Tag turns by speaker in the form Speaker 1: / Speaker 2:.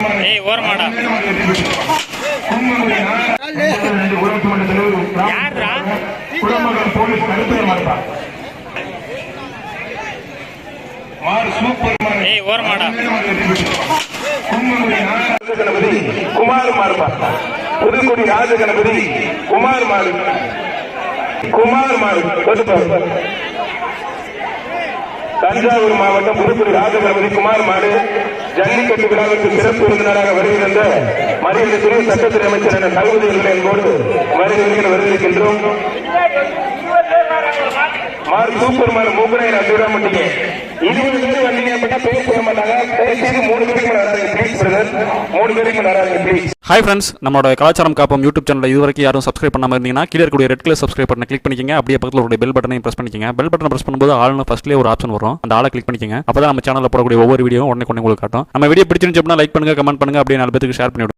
Speaker 1: ஏய் ஓரமாடா. யார்ரா?
Speaker 2: குடமகன் போலீஸ் கருத்துல மாட்டா
Speaker 1: ஏய் ஓரமாடா.
Speaker 2: கணபதி குமார் மாறுபா புதுக்குடி ராஜ கணபதி குமார் மாறு குமார் மாறு. தஞ்சாவூர் மாவட்டம் புதுக்குடி ராஜகணபதி குமார் மாடு ஜல்லிக்கட்டு விழாவிற்கு சிறப்பு விருந்தினராக வருகின்ற மரியாதைக்குரிய சட்டத்துறை அமைச்சர் என தகுதி என்போடு வருகிற வருகின்றோம் மாறு சூப்பர் மாறு மூக்கனை நான் மாட்டீங்க இருபது பேர் வந்தீங்க அப்படின்னா பேர் மாட்டாங்க. பேசி மூணு பேருக்கு
Speaker 3: ஹாய் ஃப்ரெண்ட்ஸ் நம்மளோட கலாச்சாரம் காப்போம் யூடியூப் சேனல் இது வரைக்கும் யாரும் சப்ஸ்கிரைப் பண்ணாமல் இருந்தீங்கன்னா கீழே இருக்கக்கூடிய ரெட் கலர் சப்ஸ்கிரைப் பட்டனை கிளிக் பண்ணிக்கங்க. அப்படியே பக்கத்தில் ஒரு பெல் பட்டனையும் பிரஸ் பண்ணிக்கங்க. பெல் பட்டனை பிரஸ் பண்ணும்போது ஆள்னு ஃபர்ஸ்ட்லேயே ஒரு ஆப்ஷன் வரும். அந்த ஆளை கிளிக் பண்ணிக்கங்க. அப்பதான் நம்ம சேனலில் போடக்கூடிய ஒவ்வொரு வீடியோ உடனே கொண்டு உங்களுக்கு காட்டும். நம்ம வீடியோ பிடிச்சிருந்துச்சு அப்படின்னா லைக் பண்ணுங்க கமெண்ட் பண்ணுங்க. அப்படியே நாலு பேருக்கு ஷேர் பண்ணி